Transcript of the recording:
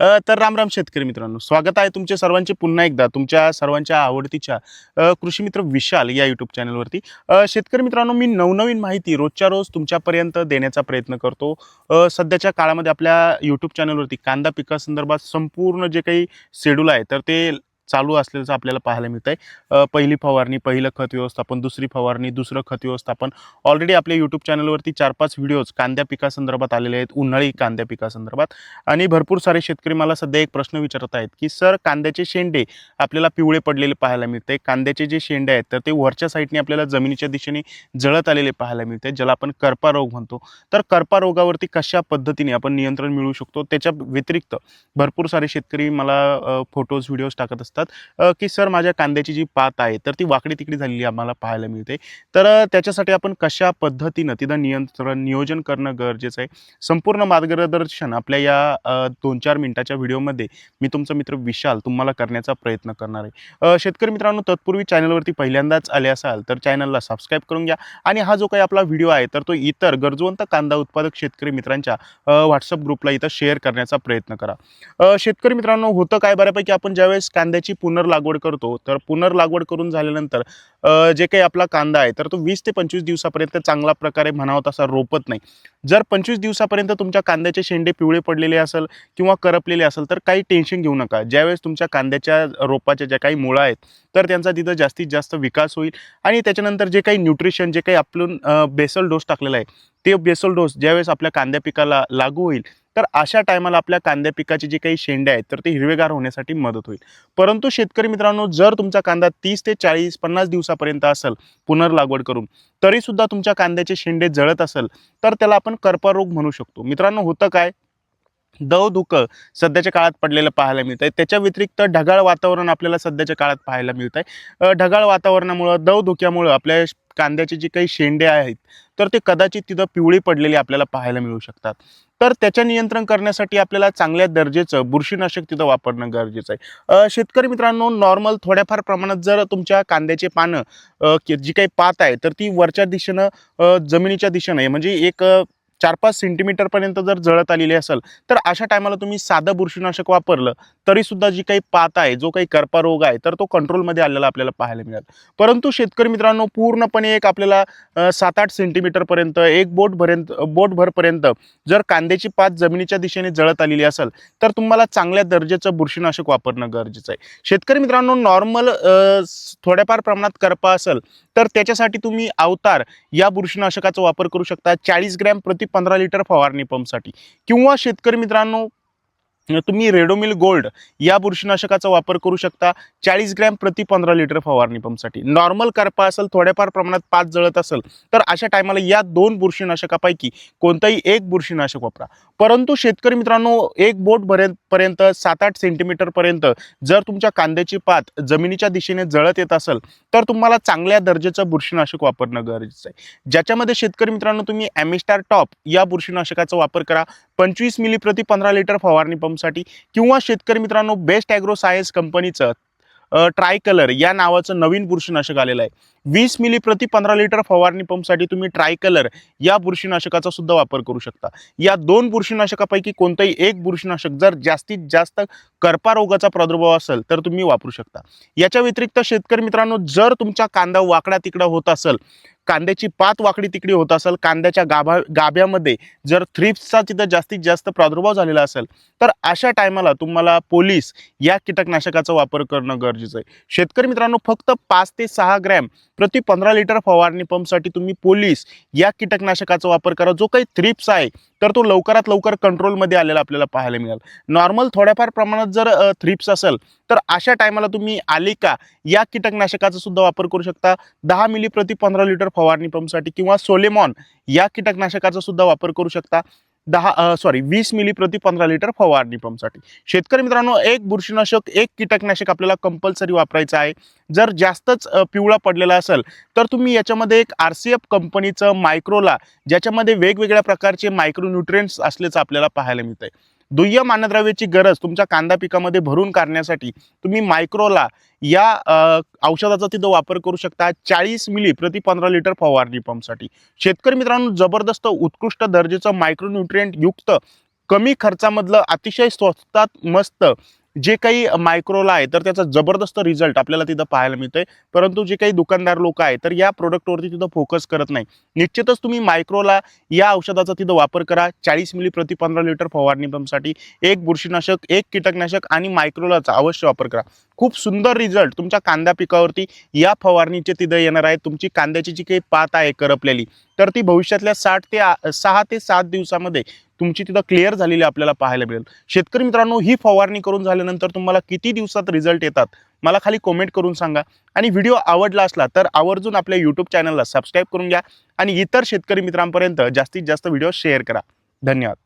तर राम राम शेतकरी मित्रांनो स्वागत आहे तुमचे सर्वांचे पुन्हा एकदा तुमच्या सर्वांच्या आवडतीच्या कृषीमित्र कृषी मित्र विशाल या यूट्यूब चॅनलवरती शेतकरी मित्रांनो मी नवनवीन माहिती रोजच्या रोज तुमच्यापर्यंत देण्याचा प्रयत्न करतो. सध्याच्या काळामध्ये आपल्या यूट्यूब चॅनलवरती कांदा पिकासंदर्भात संपूर्ण जे काही शेड्यूल आहे तर ते चालू असल्याचं आपल्याला पाहायला मिळत आहे पहिली फवारणी पहिलं खत व्यवस्थापन दुसरी फवारणी दुसरं खत व्यवस्थापन. ऑलरेडी आपल्या यूट्यूब चॅनलवरती चार पाच व्हिडिओज कांद्या पिकासंदर्भात आलेले आहेत. उन्हाळी कांद्या पिकासंदर्भात. आणि भरपूर सारे शेतकरी मला सध्या एक प्रश्न विचारत आहेत की सर कांद्याचे शेंडे आपल्याला पिवळे पडलेले पाहायला मिळते कांद्याचे जे शेंडे आहेत तर ते वरच्या साईडने आपल्याला जमिनीच्या दिशेने जळत आलेले पाहायला मिळते ज्याला आपण करपा रोग म्हणतो. तर करपा रोगावरती कशा पद्धतीने आपण नियंत्रण मिळवू शकतो? त्याच्या व्यतिरिक्त भरपूर सारे शेतकरी मला फोटोज व्हिडिओज टाकत असतात. असतात की सर माझ्या कांद्याची जी पात आहे तर ती वाकडी तिकडी झालेली आम्हाला पाहायला मिळते. तर त्याच्यासाठी आपण कशा पद्धतीनं तिथं नियंत्रण नियोजन करणं गरजेचं आहे? संपूर्ण मार्गदर्शन आपल्या या दोन चार मिनिटाच्या व्हिडिओमध्ये मी तुमचा मित्र विशाल तुम्हाला करण्याचा प्रयत्न करणार आहे. शेतकरी मित्रांनो तत्पूर्वी चॅनलवरती पहिल्यांदाच आले असाल तर चॅनलला सबस्क्राईब करून घ्या. आणि हा जो काही आपला व्हिडिओ आहे तर तो इतर गरजवंत कांदा उत्पादक शेतकरी मित्रांच्या व्हॉट्सअप ग्रुपला इथं शेअर करण्याचा प्रयत्न करा. शेतकरी मित्रांनो होतं काय? बऱ्यापैकी आपण ज्यावेळेस कांद्याची पुनर्लागवड करतो तर पुनर्लागवड करून झाल्यानंतर जे काही आपला कांदा आहे तर तो वीस ते पंचवीस दिवसापर्यंत चांगला प्रकारे म्हणावं तसा रोपत नाही. जर पंचवीस दिवसापर्यंत तुमच्या कांद्याचे शेंडे पिवळे पडलेले असेल किंवा करपलेले असेल तर काही टेन्शन घेऊ नका. ज्यावेळेस तुमच्या कांद्याच्या रोपाच्या ज्या काही मुळं आहेत तर त्यांचा तिथं जास्तीत जास्त विकास होईल. आणि त्याच्यानंतर जे काही न्यूट्रिशन जे काही आपण बेसल डोस टाकलेला आहे ते बेसल डोस ज्यावेळेस आपल्या कांद्या पिकाला लागू होईल तर अशा टायमाला आपल्या कांद्या पिकाची जी काही शेंडे आहेत तर ते हिरवेगार होण्यासाठी मदत होईल. परंतु शेतकरी मित्रांनो जर तुमचा कांदा तीस ते चाळीस पन्नास दिवसापर्यंत असेल पुनर्लागवड करून तरीसुद्धा तुमच्या कांद्याचे शेंडे जळत असेल तर त्याला आपण कर्परोग म्हणू शकतो. मित्रांनो होतं काय? दव धुकं सध्याच्या काळात पडलेलं पाहायला मिळत आहे त्याच्या व्यतिरिक्त ढगाळ वातावरण आपल्याला सध्याच्या काळात पाहायला मिळत आहे ढगाळ वातावरणामुळं दव धुक्यामुळं आपल्या कांद्याचे जे काही शेंडे आहेत तर ते कदाचित तिथं पिवळी पडलेली आपल्याला पाहायला मिळू शकतात. तर त्याच्या नियंत्रण करण्यासाठी आपल्याला चांगल्या दर्जेचं बुरशीनाशक तिथं वापरणं गरजेचं आहे. शेतकरी मित्रांनो नॉर्मल थोड्याफार प्रमाणात जर तुमच्या कांद्याचे पानं की- जी काही पात आहे तर ती वरच्या दिशेनं जमिनीच्या दिशेनं आहे. म्हणजे एक चार पाच सेंटीमीटरपर्यंत जर जळत आलेली असेल तर अशा टायमाला तुम्ही साधं बुरशीनाशक वापरलं तरीसुद्धा जी काही पात आहे जो काही करपा रोग आहे तर तो कंट्रोलमध्ये आलेला आपल्याला पाहायला मिळेल. परंतु शेतकरी मित्रांनो पूर्णपणे एक आपल्याला सात आठ सेंटीमीटरपर्यंत एक बोटभर्यंत बोटभरपर्यंत जर कांद्याची पात जमिनीच्या दिशेने जळत आलेली असेल तर तुम्हाला चांगल्या दर्जाचं बुरशीनाशक वापरणं गरजेचं आहे. शेतकरी मित्रांनो नॉर्मल थोड्याफार प्रमाणात करपा असेल तर त्याच्यासाठी तुम्ही अवतार या बुरशीनाशकाचा वापर करू शकता. चाळीस ग्रॅम प्रति पंधरा लिटर फवारणी पंपसाठी. किंवा शेतकरी मित्रांनो तुम्ही रेडोमिल गोल्ड या बुरशीनाशकाचा वापर करू शकता. चाळीस ग्रॅम प्रति पंधरा लिटर फवारणी पंपसाठी. नॉर्मल करपा असेल थोड्याफार प्रमाणात पाच जळत असेल तर अशा टायमाला या दोन बुरशीनाशकापैकी कोणतंही एक बुरशीनाशक वापरा. परंतु शेतकरी मित्रांनो एक बोट भरेन पर्यंत सात आठ सेंटीमीटरपर्यंत जर तुमच्या कांद्याची पात जमिनीच्या दिशेने जळत येत असेल तर तुम्हाला चांगल्या दर्जाचं बुरशीनाशक वापरणं गरजेचं आहे. ज्याच्यामध्ये शेतकरी मित्रांनो तुम्ही ॲमिस्टार टॉप या बुरशीनाशकाचा वापर करा. पंचवीस मिली प्रति पंधरा लिटर फवारणी पंपसाठी किंवा शेतकरी मित्रांनो बेस्ट ॲग्रो सायन्स कंपनीचं ट्राय कलर या नावाचं नवीन बुरशीनाशक आलेलं आहे. वीस मिली प्रति पंधरा लिटर फवारणी पंपसाठी तुम्ही ट्राय कलर या बुरशीनाशकाचा सुद्धा वापर करू शकता. या दोन बुरशीनाशकापैकी कोणतंही एक बुरशीनाशक जर जास्तीत जास्त करपा रोगाचा प्रादुर्भाव असेल तर तुम्ही वापरू शकता. याच्या व्यतिरिक्त शेतकरी मित्रांनो जर तुमचा कांदा वाकडा तिकडा होत असेल कांद्याची पात वाकडी तिकडी होत असेल कांद्याच्या गाभा गाभ्यामध्ये जर थ्रिप्सचा तिथं जास्तीत जास्त प्रादुर्भाव झालेला असेल तर अशा टायमाला तुम्हाला पोलीस या कीटकनाशकाचा वापर करणं गरजेचं आहे. शेतकरी मित्रांनो फक्त पाच ते सहा ग्रॅम प्रति पंधरा लिटर फवारणी पंपसाठी तुम्ही पोलीस या कीटकनाशकाचा वापर करा. जो काही थ्रिप्स आहे तर तो लवकरात लवकर कंट्रोलमध्ये आलेला आपल्याला पाहायला मिळेल. नॉर्मल थोड्याफार प्रमाणात जर थ्रिप्स असेल तर अशा टायमाला तुम्ही आलिका या कीटकनाशकाचा सुद्धा वापर करू शकता. दहा मिली प्रति पंधरा लिटर फवारणी पंपसाठी किंवा सोलेमॉन या कीटकनाशकाचा सुद्धा वापर करू शकता. दहा सॉरी वीस मिली प्रति पंधरा लिटर फवारणी पंपसाठी शेतकरी मित्रांनो एक बुरशीनाशक एक कीटकनाशक आपल्याला कंपल्सरी वापरायचं आहे. जर जास्तच पिवळा पडलेला असेल तर तुम्ही याच्यामध्ये एक आर सी एफ कंपनीचं मायक्रोला ज्याच्यामध्ये वेगवेगळ्या प्रकारचे मायक्रोन्युट्रिएंट्स असल्याचं आपल्याला पाहायला मिळतं आहे दुय्यम अन्नद्रव्याची गरज तुमच्या कांदा पिकामध्ये भरून काढण्यासाठी तुम्ही मायक्रोला या औषधाचा तिथं वापर करू शकता. चाळीस मिली प्रति पंधरा लिटर फवारणी पंपसाठी शेतकरी मित्रांनो जबरदस्त उत्कृष्ट दर्जेचं मायक्रोन्युट्रियंट युक्त कमी खर्चामधलं अतिशय स्वस्तात मस्त जे काही मायक्रोला आहे तर त्याचा जबरदस्त रिझल्ट आपल्याला तिथं पाहायला मिळतोय. परंतु जे काही दुकानदार लोक आहे तर या प्रोडक्टवरती तिथं फोकस करत नाही. निश्चितच तुम्ही मायक्रोला या औषधाचा तिथं वापर करा. चाळीस मिली प्रति पंधरा लिटर फवारणी पंपसाठी एक बुरशीनाशक एक कीटकनाशक आणि मायक्रोलाचा अवश्य वापर करा. खूप सुंदर रिझल्ट तुमच्या कांदा पिकावरती या फवारणीचे तिथं येणार आहे. तुमची कांद्याची जी काही पात आहे करपलेली तर ती भविष्यातल्या साठ ते सहा ते सात दिवसामध्ये तुमची तिथं क्लिअर झालेली आपल्याला पाहायला मिळेल. शेतकरी मित्रांनो ही फवारणी करून झाल्यानंतर तुम्हाला किती दिवसात रिझल्ट येतात? मला खाली कमेंट करून सांगा. आणि व्हिडिओ आवडला असला तर आवर्जून आपल्या यूट्यूब चॅनलला सबस्क्राईब करून घ्या. आणि इतर शेतकरी मित्रांपर्यंत जास्तीत जास्त व्हिडिओ शेअर करा. धन्यवाद.